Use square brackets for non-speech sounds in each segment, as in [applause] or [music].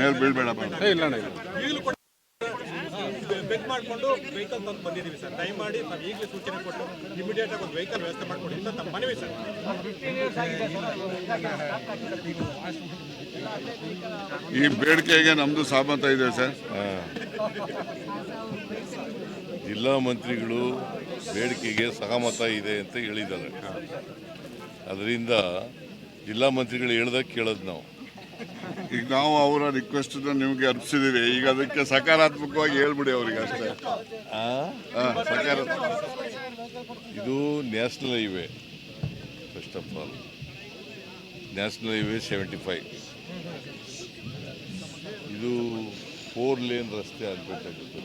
ಮೇಲೆ ಬೀಳ್ಬೇಡ ಇಲ್ಲ ಅಣ್ಣ ಇಲ್ಲ. ಈಗಲೂ ಕೂಡ ಬೆಗ್ ಮಾಡಿಕೊಂಡು ವೆಹಿಕಲ್ ತಂದು ಬಂದಿದ್ದೀವಿ ಸರ್. ದಯಮಾಡಿ ನಾವು ಈಗಲೇ ಸೂಚನೆ ಕೊಟ್ಟು ಇಮಿಡಿಯೇಟ್ ಆಗಿ ಒಂದು ವೆಹಿಕಲ್ ವ್ಯವಸ್ಥೆ ಮಾಡಿಕೊಡಿ ಅಂತ ನಮ್ಮ ಮನವಿ ಸರ್. ಈ ಬೇಡಿಕೆಗೆ ನಮ್ದು ಸಹಮತ ಇದೆ ಸರ್. ಜಿಲ್ಲಾ ಮಂತ್ರಿಗಳು ಬೇಡಿಕೆಗೆ ಸಹಮತ ಇದೆ ಅಂತ ಹೇಳಿದ್ದಾರೆ. ಅದರಿಂದ ಜಿಲ್ಲಾ ಮಂತ್ರಿಗಳು ಹೇಳ್ದಾಗ ಕೇಳೋದು ನಾವು. ಈಗ ನಾವು ಅವರ ರಿಕ್ವೆಸ್ಟ್ ನಿಮ್ಗೆ ಅರ್ಪಿಸಿದೀವಿ. ಈಗ ಅದಕ್ಕೆ ಸಕಾರಾತ್ಮಕವಾಗಿ ಹೇಳ್ಬಿಡಿ ಅವ್ರಿಗೆ ಅಷ್ಟೇ. ಇದು national highway first of all national highway seventy five ಇದು ಫೋರ್ ಲೇನ್ ರಸ್ತೆ ಆಗಬೇಕಾಗುತ್ತೆ.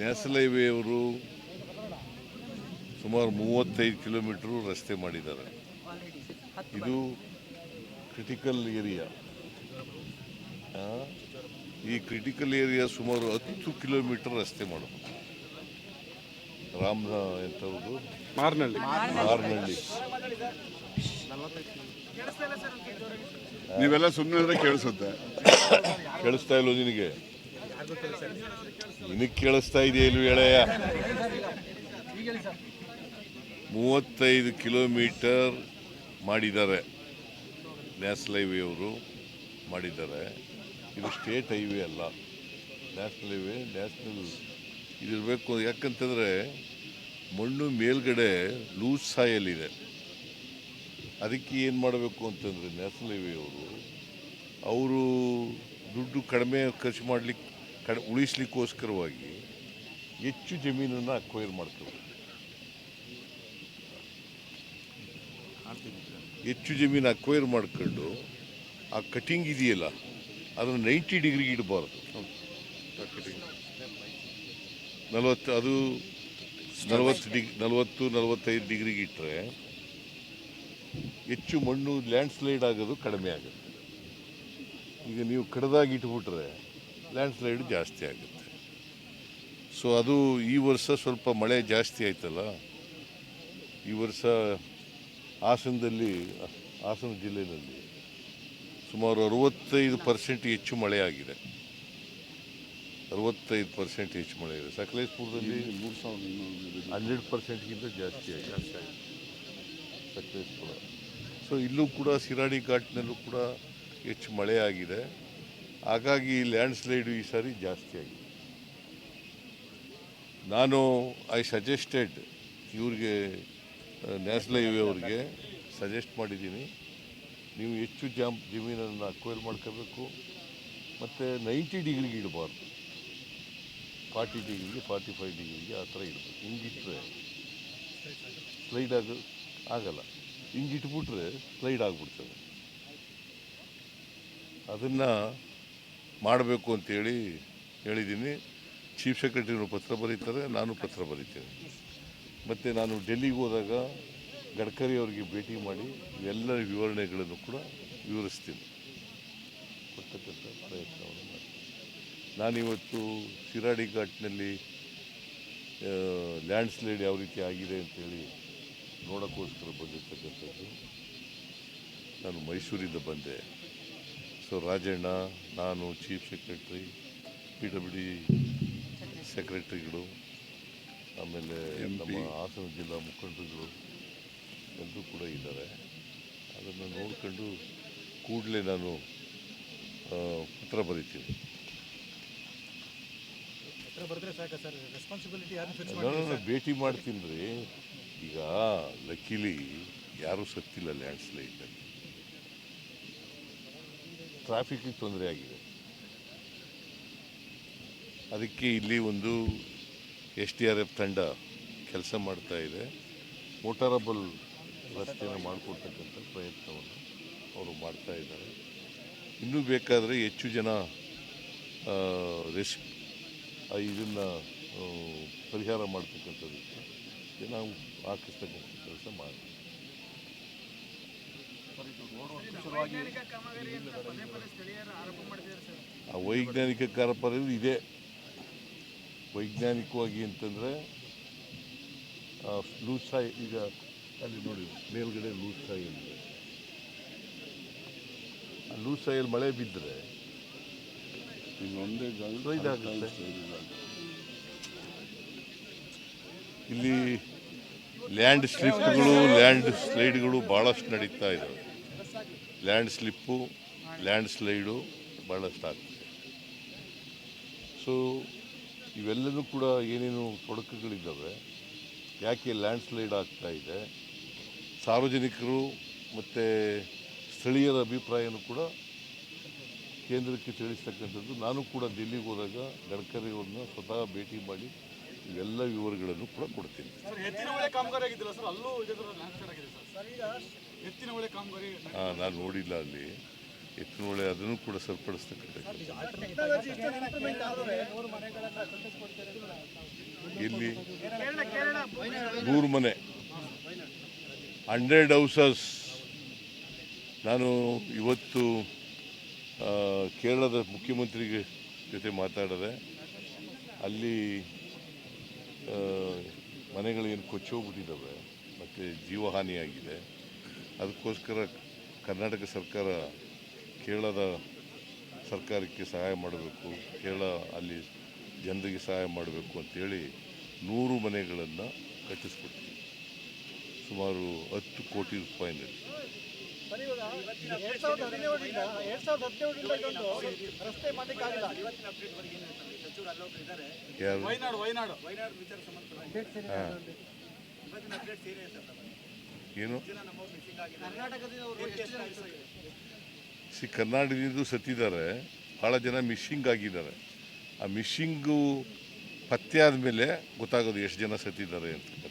ನ್ಯಾಷನಲ್ ಹೈವೇ ಅವರು ಸುಮಾರು ಮೂವತ್ತೈದು ಕಿಲೋಮೀಟ್ರು ರಸ್ತೆ ಮಾಡಿದ್ದಾರೆ. ಇದು ಕ್ರಿಟಿಕಲ್ ಏರಿಯಾ ಈ ಕ್ರಿಟಿಕಲ್ ಏರಿಯಾ ಸುಮಾರು ಹತ್ತು ಕಿಲೋಮೀಟರ್ ರಸ್ತೆ ಮಾಡಬೇಕು. ರಾಮ್ ಎಂಥವ್ರದ್ದು ಮಾರ್ನಳ್ಳಿ. ಮಾರ್ನಹಳ್ಳಿ ನೀವೆಲ್ಲ ಸುಮ್ಮನೆ ಅಂದ್ರೆ ಕೇಳಿಸುತ್ತೆ. ಕೇಳಿಸ್ತಾ ಇಲ್ವೋ ನಿನಗೆ? ನಿನಗೆ ಕೇಳಿಸ್ತಾ ಇದೆಯಾ ಇಲ್ವ ಎಳೆಯ? ಮೂವತ್ತೈದು ಕಿಲೋಮೀಟರ್ ಮಾಡಿದ್ದಾರೆ. ನ್ಯಾಷನಲ್ ಹೈವೇ ಅವರು ಮಾಡಿದ್ದಾರೆ. ಇದು ಸ್ಟೇಟ್ ಹೈವೇ ಅಲ್ಲ. ನ್ಯಾಷನಲ್ ಹೈವೇ ನ್ಯಾಷನಲ್ ಇದಿರಬೇಕು ಯಾಕಂತಂದರೆ ಮಣ್ಣು ಮೇಲ್ಗಡೆ ಲೂಸ್ ಸಾಯಲ್ಲಿದೆ ಅದಕ್ಕೆ ಏನು ಮಾಡಬೇಕು ಅಂತಂದರೆ ನ್ಯಾಷನಲ್ ಹೈವೇ ಅವರು ಅವರು ದುಡ್ಡು ಕಡಿಮೆ ಖರ್ಚು ಮಾಡಲಿಕ್ಕೆ ಕಡ, ಉಳಿಸ್ಲಿಕ್ಕೋಸ್ಕರವಾಗಿ ಹೆಚ್ಚು ಜಮೀನನ್ನು ಅಕ್ವೈರ್ ಮಾಡ್ಕೋಬೇಕು. ಹೆಚ್ಚು ಜಮೀನು ಅಕ್ವೈರ್ ಮಾಡ್ಕೊಂಡು ಆ ಕಟಿಂಗ್ ಇದೆಯಲ್ಲ, ಅದನ್ನು ನೈಂಟಿ ಡಿಗ್ರಿಗೆ ಇಡಬಾರ್ದು. ನಲವತ್ತು, ಅದು ನಲವತ್ತು ಡಿಗ್ ನಲವತ್ತು, ನಲವತ್ತೈದು ಡಿಗ್ರಿಗೆ ಇಟ್ಟರೆ ಹೆಚ್ಚು ಮಣ್ಣು ಲ್ಯಾಂಡ್ ಸ್ಲೈಡ್ ಆಗೋದು ಕಡಿಮೆ ಆಗುತ್ತೆ. ಈಗ ನೀವು ಕಡ್ದಾಗಿ ಇಟ್ಬಿಟ್ರೆ ಲ್ಯಾಂಡ್ ಸ್ಲೈಡ್ ಜಾಸ್ತಿ ಆಗುತ್ತೆ. ಸೊ ಅದು ಈ ವರ್ಷ ಸ್ವಲ್ಪ ಮಳೆ ಜಾಸ್ತಿ ಆಯ್ತಲ್ಲ, ಈ ವರ್ಷ ಹಾಸನದಲ್ಲಿ ಹಾಸನ ಜಿಲ್ಲೆಯಲ್ಲಿ ಸುಮಾರು ಅರವತ್ತೈದು ಪರ್ಸೆಂಟ್ ಹೆಚ್ಚು ಮಳೆಯಾಗಿದೆ ಆಗಿದೆ. ಅರವತ್ತೈದು ಪರ್ಸೆಂಟ್ ಹೆಚ್ಚು ಮಳೆ ಇದೆ. ಸಕಲೇಶ್ಪುರದಲ್ಲಿ ಮೂರು ಸಾವಿರದ ಹನ್ನೆರಡು ಪರ್ಸೆಂಟ್ಗಿಂತ ಜಾಸ್ತಿ ಆಗಿದೆ. ಸಕಲೇಶ್ಪುರ. ಸೊ ಇಲ್ಲೂ ಕೂಡ ಸಿರಾಡಿ ಘಾಟ್ನಲ್ಲೂ ಕೂಡ ಹೆಚ್ಚು ಮಳೆ ಆಗಿದೆ. ಹಾಗಾಗಿ ಲ್ಯಾಂಡ್ ಸ್ಲೈಡು ಈ ಸಾರಿ ಜಾಸ್ತಿ ಆಗಿದೆ. ನಾನು ಐ ಸಜೆಸ್ಟೆಡ್ ಇವ್ರಿಗೆ ನ್ಯಾಷನಲ್ ಹೈವೇ ಅವ್ರಿಗೆ ಸಜೆಸ್ಟ್ ಮಾಡಿದ್ದೀನಿ. ನೀವು ಹೆಚ್ಚು ಜಾಮ್ ಜಮೀನನ್ನು ಅಕ್ವೈರ್ ಮಾಡ್ಕೋಬೇಕು. ಮತ್ತು ನೈಂಟಿ ಡಿಗ್ರಿಗೆ ಇಡಬಾರ್ದು. ಫಾರ್ಟಿ ಡಿಗ್ರಿಗೆ, ಫಾರ್ಟಿ ಫೈವ್ ಡಿಗ್ರಿಗೆ ಆ ಥರ ಇಡಬೇಕು. ಹಿಂಗಿಟ್ರೆ ಸ್ಲೈಡ್ ಆಗ, ಆಗಲ್ಲ. ಹಿಂಗಿಟ್ಬಿಟ್ರೆ ಸ್ಲೈಡ್ ಆಗಿಬಿಡ್ತದೆ. ಅದನ್ನು ಮಾಡಬೇಕು ಅಂತೇಳಿ ಹೇಳಿದ್ದೀನಿ. ಚೀಫ್ ಸೆಕ್ರೆಟರಿನೂ ಪತ್ರ ಬರೀತಾರೆ, ನಾನು ಪತ್ರ ಬರೀತೇನೆ. ಮತ್ತು ನಾನು ಡೆಲ್ಲಿಗೆ ಹೋದಾಗ ಗಡ್ಕರಿ ಅವರಿಗೆ ಭೇಟಿ ಮಾಡಿ ಎಲ್ಲ ವಿವರಣೆಗಳನ್ನು ಕೂಡ ವಿವರಿಸ್ತೀನಿ. ಕೊಡ್ತಕ್ಕಂಥ ಪ್ರಯತ್ನವನ್ನು ಮಾಡ್ತೀನಿ. ನಾನಿವತ್ತು ಶಿರಾಡಿ ಘಾಟ್ನಲ್ಲಿ ಲ್ಯಾಂಡ್ ಸ್ಲೈಡ್ ಯಾವ ರೀತಿ ಆಗಿದೆ ಅಂತೇಳಿ ನೋಡೋಕ್ಕೋಸ್ಕರ ಬಂದಿರ್ತಕ್ಕಂಥದ್ದು. ನಾನು ಮೈಸೂರಿಂದ ಬಂದೆ. ಸೊ, ರಾಜಣ್ಣ, ನಾನು chief secretary, P W D ಸೆಕ್ರೆಟ್ರಿಗಳು ಆಮೇಲೆ ನಮ್ಮ ಹಾಸನ ಜಿಲ್ಲಾ ಮುಖಂಡರುಗಳು ಎಲ್ಲರೂ ಕೂಡ ಇದ್ದಾರೆ. ಅದನ್ನು ನೋಡ್ಕೊಂಡು ಕೂಡಲೇ ನಾನು ಪತ್ರ ಬರೀತೀನಿ. ಹತ್ರ ಸಾಕ ಸರ್ ರೆಸ್ಪಾನ್ಸಿಬಿಲಿಟಿ ಯಾರು ಫಿಕ್ಸ್ ನಾನು ಭೇಟಿ ಮಾಡ್ತೀನಿ ರೀ ಈಗ ಲಕ್ಕಿಲಿ ಯಾರೂ ಸತ್ತಿಲ್ಲ ಲ್ಯಾಂಡ್ ಸ್ಲೈಡ್ನಲ್ಲಿ ಟ್ರಾಫಿಕ್ಗೆ ತೊಂದರೆ ಆಗಿದೆ. ಅದಕ್ಕೆ ಇಲ್ಲಿ ಒಂದು ಎಸ್ ಡಿ ಆರ್ ಎಫ್ ತಂಡ ಕೆಲಸ ಮಾಡ್ತಾ ಇದೆ. ಮೋಟಾರಬಲ್ ರಸ್ತೆಯನ್ನು ಮಾಡಿಕೊಡ್ತಕ್ಕಂಥ ಪ್ರಯತ್ನವನ್ನು ಅವರು ಮಾಡ್ತಾ ಇದ್ದಾರೆ. ಇನ್ನೂ ಬೇಕಾದರೆ ಹೆಚ್ಚು ಜನ ರೆಸ್ ಇದನ್ನು ಪರಿಹಾರ ಮಾಡ್ತಕ್ಕಂಥದ್ದಕ್ಕೆ ನಾವು ಹಾಕಿಸ್ತಕ್ಕಂಥ ಕೆಲಸ ಮಾಡಿ ಆ ವೈಜ್ಞಾನಿಕ ಕಾರ್ಯಪರ ಇದೆ. ವೈಜ್ಞಾನಿಕವಾಗಿ ಅಂತಂದರೆ ಲೂಸಾಯಿ ಸಾಯಿ ಈಗ ಅಲ್ಲಿ ನೋಡಿ ಮೇಲ್ಗಡೆ ಲೂಸಾಯಿ ಸಾಯಿ ಆ ಲೂಸಾಯಲ್ಲಿ ಮಳೆ ಬಿದ್ದರೆ ಇನ್ನೊಂದೇ ಇದಾಗುತ್ತೆ. ಇಲ್ಲಿ ಲ್ಯಾಂಡ್ ಸ್ಲಿಪ್ಗಳು ಲ್ಯಾಂಡ್ ಸ್ಲೈಡ್ಗಳು ಭಾಳಷ್ಟು ನಡೀತಾ ಇದ್ದಾವೆ ಲ್ಯಾಂಡ್ ಸ್ಲಿಪ್ಪು ಲ್ಯಾಂಡ್ ಸ್ಲೈಡು ಭಾಳಷ್ಟು ಆಗ್ತದೆ ಸೊ ಇವೆಲ್ಲನೂ ಕೂಡ ಏನೇನು ತೊಡಕುಗಳಿದ್ದಾವೆ. ಯಾಕೆ ಲ್ಯಾಂಡ್ ಸ್ಲೈಡ್ ಆಗ್ತಾ ಇದೆ. ಸಾರ್ವಜನಿಕರು ಮತ್ತು ಸ್ಥಳೀಯರ ಅಭಿಪ್ರಾಯನೂ ಕೂಡ ಕೇಂದ್ರಕ್ಕೆ ತಿಳಿಸ್ತಕ್ಕಂಥದ್ದು. ನಾನು ಕೂಡ ದಿಲ್ಲಿಗೆ ಹೋದಾಗ ಗಡ್ಕರಿ ಅವ್ರನ್ನ ಸ್ವತಃ ಭೇಟಿ ಮಾಡಿ ಇವೆಲ್ಲ ವಿವರಗಳನ್ನು ಕೂಡ ಕೊಡ್ತೀನಿ. ಹಾಂ ನಾನು ನೋಡಿಲ್ಲ ಅಲ್ಲಿ. ಎತ್ತಿನೊಳೆ ಅದನ್ನು ಕೂಡ ಸರಿಪಡಿಸ್ತಕ್ಕಂಥ ಇಲ್ಲಿ ನೂರು ಮನೆ. Hundred houses. ನಾನು ಇವತ್ತು ಕೇರಳದ ಮುಖ್ಯಮಂತ್ರಿಗೆ ಜೊತೆ ಮಾತಾಡಿದೆ, ಅಲ್ಲಿ ಮನೆಗಳೇನು ಕೊಚ್ಚೋಗ್ಬಿಟ್ಟಿದ್ದಾವೆ, ಮತ್ತು ಜೀವಹಾನಿಯಾಗಿದೆ. ಅದಕ್ಕೋಸ್ಕರ ಕರ್ನಾಟಕ ಸರ್ಕಾರ ಕೇರಳದ ಸರ್ಕಾರಕ್ಕೆ ಸಹಾಯ ಮಾಡಬೇಕು ಕೇರಳ ಅಲ್ಲಿ ಜನರಿಗೆ ಸಹಾಯ ಮಾಡಬೇಕು ಅಂತೇಳಿ ನೂರು ಮನೆಗಳನ್ನು ಕಟ್ಟಿಸ್ಕೊಡ್ತೀವಿ. ಸುಮಾರು ಹತ್ತು ಕೋಟಿ ರೂಪಾಯಿನಲ್ಲಿ ಯಾರು? ಏನು? ಸಿ ಕರ್ನಾಟಕದಿಂದ ಸತ್ತಿದ್ದಾರೆ. ಭಾಳ ಜನ ಮಿಸ್ಸಿಂಗ್ ಆಗಿದ್ದಾರೆ. ಆ ಮಿಸ್ಸಿಂಗು ಪತ್ತೆ ಆದಮೇಲೆ ಗೊತ್ತಾಗೋದು ಎಷ್ಟು ಜನ ಸತ್ತಿದ್ದಾರೆ ಅಂತಕ್ಕಂಥದ್ದು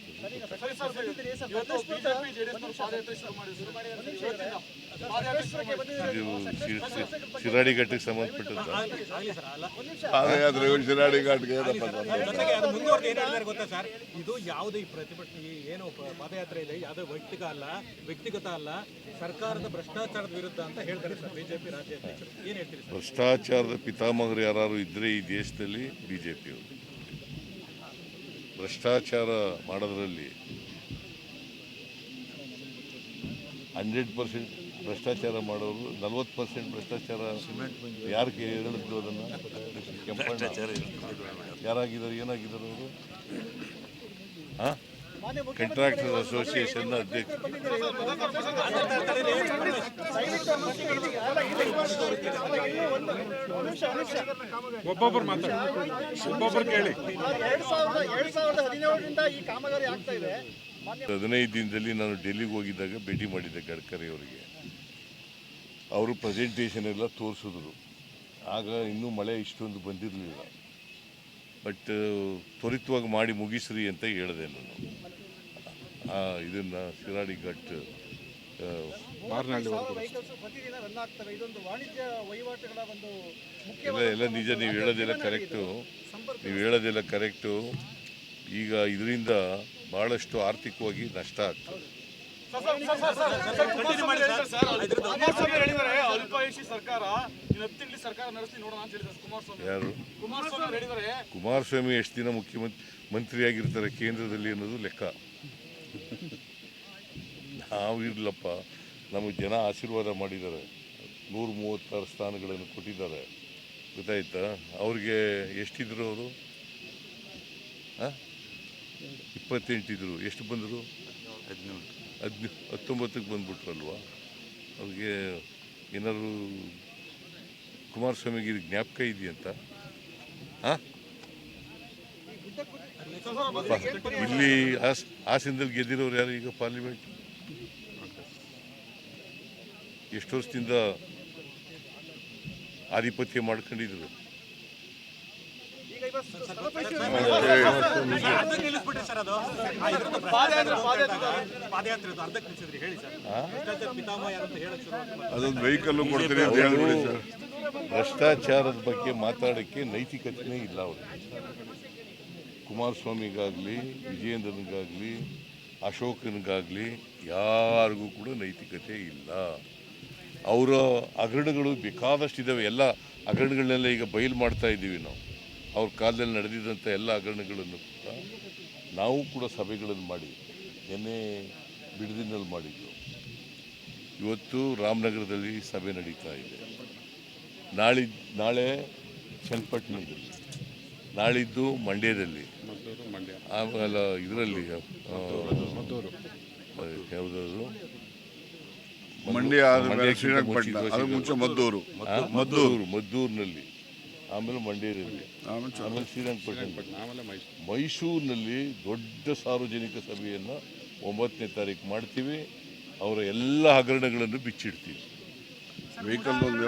ಶಿರಾಡಿ ಘಟ್ಟಕ್ಕೆ ಸಂಬಂಧಪಟ್ಟದ್ದು ಶಿರಾಡಿ ಘಾಟ್ಗೆ ಗೊತ್ತಾ ಸರ್? ಇದು ಯಾವುದೇ ಈ ಪ್ರತಿಭಟನೆ ಏನು ಪಾದಯಾತ್ರೆ ಇದೆ ಯಾವುದೇ ವೈಯಕ್ತಿಕ ಅಲ್ಲ ವ್ಯಕ್ತಿಗತ ಅಲ್ಲ ಸರ್ಕಾರದ ಭ್ರಷ್ಟಾಚಾರದ ವಿರುದ್ಧ ಅಂತ ಹೇಳ್ತಾರೆ ಸರ್ ಬಿಜೆಪಿ ರಾಜ್ಯ ಅಧ್ಯಕ್ಷರು ಏನು ಹೇಳ್ತೀರಿ ಸರ್? ಭ್ರಷ್ಟಾಚಾರದ ಪಿತಾಮಹರು ಯಾರು ಇದ್ರೆ ಈ ದೇಶದಲ್ಲಿ ಬಿ ಜೆ ಪಿಯವರು ಭ್ರಷ್ಟಾಚಾರ ಮಾಡೋದರಲ್ಲಿ ಹಂಡ್ರೆಡ್ ಪರ್ಸೆಂಟ್ ಭ್ರಷ್ಟಾಚಾರ ಮಾಡೋರು ನಲ್ವತ್ತು ಪರ್ಸೆಂಟ್ ಭ್ರಷ್ಟಾಚಾರ ಯಾರಿಗೆ ಹೇಳಿದ್ರು ಅದನ್ನು? ಯಾರಾಗಿದ್ದಾರೆ ಏನಾಗಿದ್ದಾರೆ ಅವರು? ಹಾಂ? ಕಂಟ್ರಾಕ್ಟರ್ ಅಸೋಸಿಯೇಷನ್ನ ಅಧ್ಯಕ್ಷ. ಒಬ್ಬೊಬ್ಬರು ಮಾತಾಡಿ. ಒಬ್ಬೊಬ್ಬರು ಕೇಳಿ. ಹದಿನೈದು ದಿನದಲ್ಲಿ ನಾನು ಡೆಲ್ಲಿಗೆ ಹೋಗಿದ್ದಾಗ ಭೇಟಿ ಮಾಡಿದ್ದೆ ಗಡ್ಕರಿ ಅವರಿಗೆ. ಅವರು ಪ್ರೆಸೆಂಟೇಷನ್ ಎಲ್ಲ ತೋರಿಸಿದ್ರು. ಆಗ ಇನ್ನೂ ಮಳೆ ಇಷ್ಟೊಂದು ಬಂದಿರಲಿಲ್ಲ. ಬಟ್ ತ್ವರಿತವಾಗಿ ಮಾಡಿ ಮುಗಿಸ್ರಿ ಅಂತ ಹೇಳಿದೆ ನಾನು. ಇದನ್ನು ಇದನ್ನ ಶಿರಾಡಿ ಘಟ್ ಆ, ಸಾವಿರ ವೆಹಿಕಲ್ಸ್ ಪ್ರತಿದಿನ ರನ್ ಆಗ್ತವೆ. ಇದೊಂದು ವಾಣಿಜ್ಯ ವಹಿವಾಟುಗಳ ಒಂದು ಮುಖ್ಯ ಎಲ್ಲ ನಿಜ ನೀವು ಹೇಳೋದಿಲ್ಲ ಕರೆಕ್ಟು ನೀವು ಹೇಳೋದಿಲ್ಲ ಕರೆಕ್ಟು ಈಗ ಇದರಿಂದ ಭಾಳಷ್ಟು ಆರ್ಥಿಕವಾಗಿ ನಷ್ಟ ಆಗ್ತದೆ. ಯಾರು? ಕುಮಾರಸ್ವಾಮಿ ಎಷ್ಟು ದಿನ ಮುಖ್ಯಮಂತ್ರಿ ಮಂತ್ರಿಯಾಗಿರ್ತಾರೆ ಕೇಂದ್ರದಲ್ಲಿ ಅನ್ನೋದು ಲೆಕ್ಕ. ನಾವು ಇರಲಪ್ಪ ನಮಗೆ ಜನ ಆಶೀರ್ವಾದ ಮಾಡಿದ್ದಾರೆ. ನೂರ ಮೂವತ್ತಾರು ಸ್ಥಾನಗಳನ್ನು ಕೊಟ್ಟಿದ್ದಾರೆ. ಗೊತ್ತಾಯ್ತಾ? ಅವ್ರಿಗೆ ಎಷ್ಟಿದ್ರು ಅವರು? ಇಪ್ಪತ್ತೆಂಟಿದ್ರು. ಎಷ್ಟು ಬಂದರು? ಹದಿನೇಳು ಹದಿನ ಹತ್ತೊಂಬತ್ತಕ್ಕೆ ಬಂದ್ಬಿಟ್ರಲ್ವಾ? ಅವ್ರಿಗೆ ಏನಾದ್ರು ಕುಮಾರಸ್ವಾಮಿಗೆ ಇದು ಜ್ಞಾಪಕ ಇದೆಯಂತ? ಹಾಂ ಇಲ್ಲಿ ಹಾಸ್ ಹಾಸನದಲ್ಲಿ ಗೆದ್ದಿರೋರು ಯಾರು ಈಗ ಪಾರ್ಲಿಮೆಂಟ್ ಎಷ್ಟು ವರ್ಷದಿಂದ ಆಧಿಪತ್ಯ ಮಾಡ್ಕೊಂಡಿದ್ರು ಈಗ ಇವತ್ತು ಸಭಾಪತಿ ಅರ್ಧಕ್ಕೆ ನಿಲ್ಲಿಸ್ಬಿಟ್ರಿ ಸರ್ ಅದು ಆ, ಇದ್ರದ್ದು ಪಾದಯಾತ್ರೆ ಪಾದಯಾತ್ರೆ ಅದು ಅರ್ಧಕ್ಕೆ ನಿಲ್ಲಿಸಿದ್ರಿ ಹೇಳಿ ಸರ್ ಭ್ರಷ್ಟಾಚಾರ ಪಿತಾಮಹ ಯಾರು ಅಂತ ವರ್ಷದಿಂದ ಆಧಿಪತ್ಯ ಮಾಡ್ಕೊಂಡಿದ್ರು ಅದೊಂದು ವೆಹಿಕಲ್ ಕೊಡ್ತೀನಿ ಅಂತ ಹೇಳ್ಬಿಡಿ ಸರ್. ಭ್ರಷ್ಟಾಚಾರದ ಬಗ್ಗೆ ಮಾತಾಡೋಕ್ಕೆ ನೈತಿಕತೆನೇ ಇಲ್ಲ ಅವರು. ಕುಮಾರಸ್ವಾಮಿಗಾಗಲಿ ವಿಜಯೇಂದ್ರನಿಗಾಗಲಿ ಅಶೋಕನಿಗಾಗಲಿ ಯಾರಿಗೂ ಕೂಡ ನೈತಿಕತೆ ಇಲ್ಲ. ಅವರ ಹಗರಣಗಳು ಬೇಕಾದಷ್ಟಿದ್ದಾವೆ ಎಲ್ಲ ಹಗರಣಗಳನ್ನೆಲ್ಲ ಈಗ ಬಯಲು ಮಾಡ್ತಾ ಇದ್ದೀವಿ ನಾವು. ಅವ್ರ ಕಾಲದಲ್ಲಿ ನಡೆದಿದ್ದಂಥ ಎಲ್ಲ ಹಗರಣಗಳನ್ನು ಕೂಡ ನಾವು ಕೂಡ ಸಭೆಗಳನ್ನು ಮಾಡಿ ನಿನ್ನೆ ಬಿಡದಿನಲ್ಲಿ ಮಾಡಿದ್ದು ಇವತ್ತು ರಾಮನಗರದಲ್ಲಿ ಸಭೆ ನಡೀತಾ ಇದೆ. ನಾಳೆ ನಾಳೆ ಚನ್ನಪಟ್ಟಣದಲ್ಲಿ ನಾಳಿದ್ದು ಮಂಡ್ಯದಲ್ಲಿ. ಆಮೇಲೆ ಇದರಲ್ಲಿ ಯಾವುದಾದ್ರು? ಮಂಡ್ಯ ಆದ ಮೇಲೆ ಶ್ರೀರಂಗಪಟ್ಟಣ ಮುಂಚೆ ಅದು ಮುಂಚೆ ಮದ್ದೂರು. ಮದ್ದೂರು ಮದ್ದೂರಿನಲ್ಲಿ. ಆಮೇಲೆ ಮಂಡ್ಯದಲ್ಲಿ. ಆಮೇಲೆ ಶ್ರೀರಂಗಪಟ್ಟಣ ಮೈಸೂರಿನಲ್ಲಿ ದೊಡ್ಡ ಸಾರ್ವಜನಿಕ ಸಭೆಯನ್ನು ಒಂಬತ್ತನೇ ತಾರೀಕು ಮಾಡ್ತೀವಿ. ಅವರ ಎಲ್ಲ ಹಗರಣಗಳನ್ನು ಬಿಚ್ಚಿಡ್ತೀವಿ. ವೆಹಿಕಲ್ ಒಂದು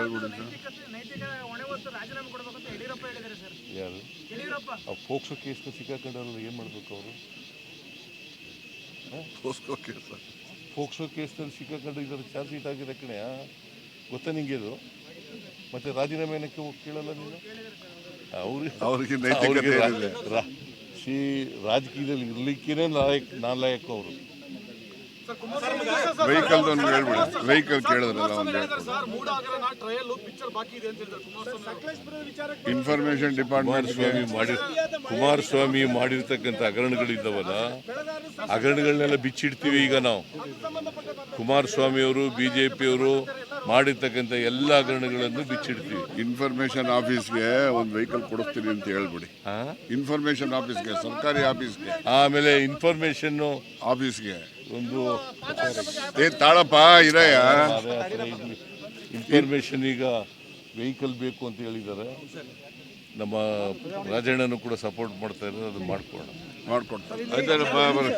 ಯಾರು? ಆ ಫೋಕ್ಸೋ ಕೇಸ್ನ ಸಿಕ್ಕಾಕೊಂಡವ್ರು ಏನು ಮಾಡಬೇಕು ಅವರು? ಫೋಕ್ಸೋ ಸರ್ ಫೋಕ್ಸೋ ಕೇಸ್ನಲ್ಲಿ ಸಿಕ್ಕಾಕೊಂಡು ಇದರ ಚಾರ್ಜ್ ಶೀಟ್ ಆಗಿದೆ ಕಣೆ ಗೊತ್ತಾ ನಿಂಗೆ ಇದು? ಮತ್ತೆ ರಾಜೀನಾಮೆ ಏನಕ್ಕೆ ಹೋಗಿ ಕೇಳಲ್ಲ ನೀನು? ಅವ್ರಿಗೆ [laughs] ಅವ್ರಿಗೆ ನೈತಿಕತೆ ಏನಿದೆ? ಶ್ರೀ ರಾಜಕೀಯದಲ್ಲಿ ಇರ್ಲಿಕ್ಕೇನೆ ನಾಯಕ್ ನಾಲಾಯಕ ಅವರು ವೆಹಿಕಲ್ ಹೇಳ್ಬಿಡಿ. ವೆಹಿಕಲ್ ಕೇಳಿದ್ರಲ್ಲ ಒಂದು. ಇನ್ಫಾರ್ಮೇಶನ್ ಡಿಪಾರ್ಟ್ಮೆಂಟ್ ಸ್ವಾಮಿ ಮಾಡಿ ಕುಮಾರಸ್ವಾಮಿ ಮಾಡಿರ್ತಕ್ಕಂಥ ಹಗರಣಗಳಿದ್ದಾವಲ್ಲ ಹಗರಣಗಳನ್ನೆಲ್ಲ ಬಿಚ್ಚಿಡ್ತೀವಿ ಈಗ ನಾವು. ಕುಮಾರಸ್ವಾಮಿ ಅವರು ಬಿಜೆಪಿಯವರು ಮಾಡಿರ್ತಕ್ಕಂಥ ಎಲ್ಲ ಹಗರಣಗಳನ್ನು ಬಿಚ್ಚಿಡ್ತೀವಿ. ಇನ್ಫಾರ್ಮೇಶನ್ ಆಫೀಸ್ಗೆ ಒಂದು ವೆಹಿಕಲ್ ಕೊಡಿಸ್ತೀನಿ ಅಂತ ಹೇಳ್ಬಿಡಿ? ಇನ್ಫಾರ್ಮೇಶನ್ ಆಫೀಸ್ಗೆ ಸರ್ಕಾರಿ ಆಫೀಸ್ಗೆ ಆಮೇಲೆ ಇನ್ಫಾರ್ಮೇಶನ್ ಆಫೀಸ್ಗೆ ಒಂದು ಏ ತಾಳಪ್ಪ ಇರಯ್ಯ. ಇನ್ಫಾರ್ಮೇಶನ್ ಈಗ ವೆಹಿಕಲ್ ಬೇಕು ಅಂತ ಹೇಳಿದ್ದಾರೆ. ನಮ್ಮ ರಾಜಣ್ಣನು ಕೂಡ ಸಪೋರ್ಟ್ ಮಾಡ್ತಾ ಇರೋದು ಅದು ಮಾಡ್ಕೊಳ್ಳೋಣ. ಮಾಡ್ಕೊಡ್ತಾರೆ. ಬರ್ರಿ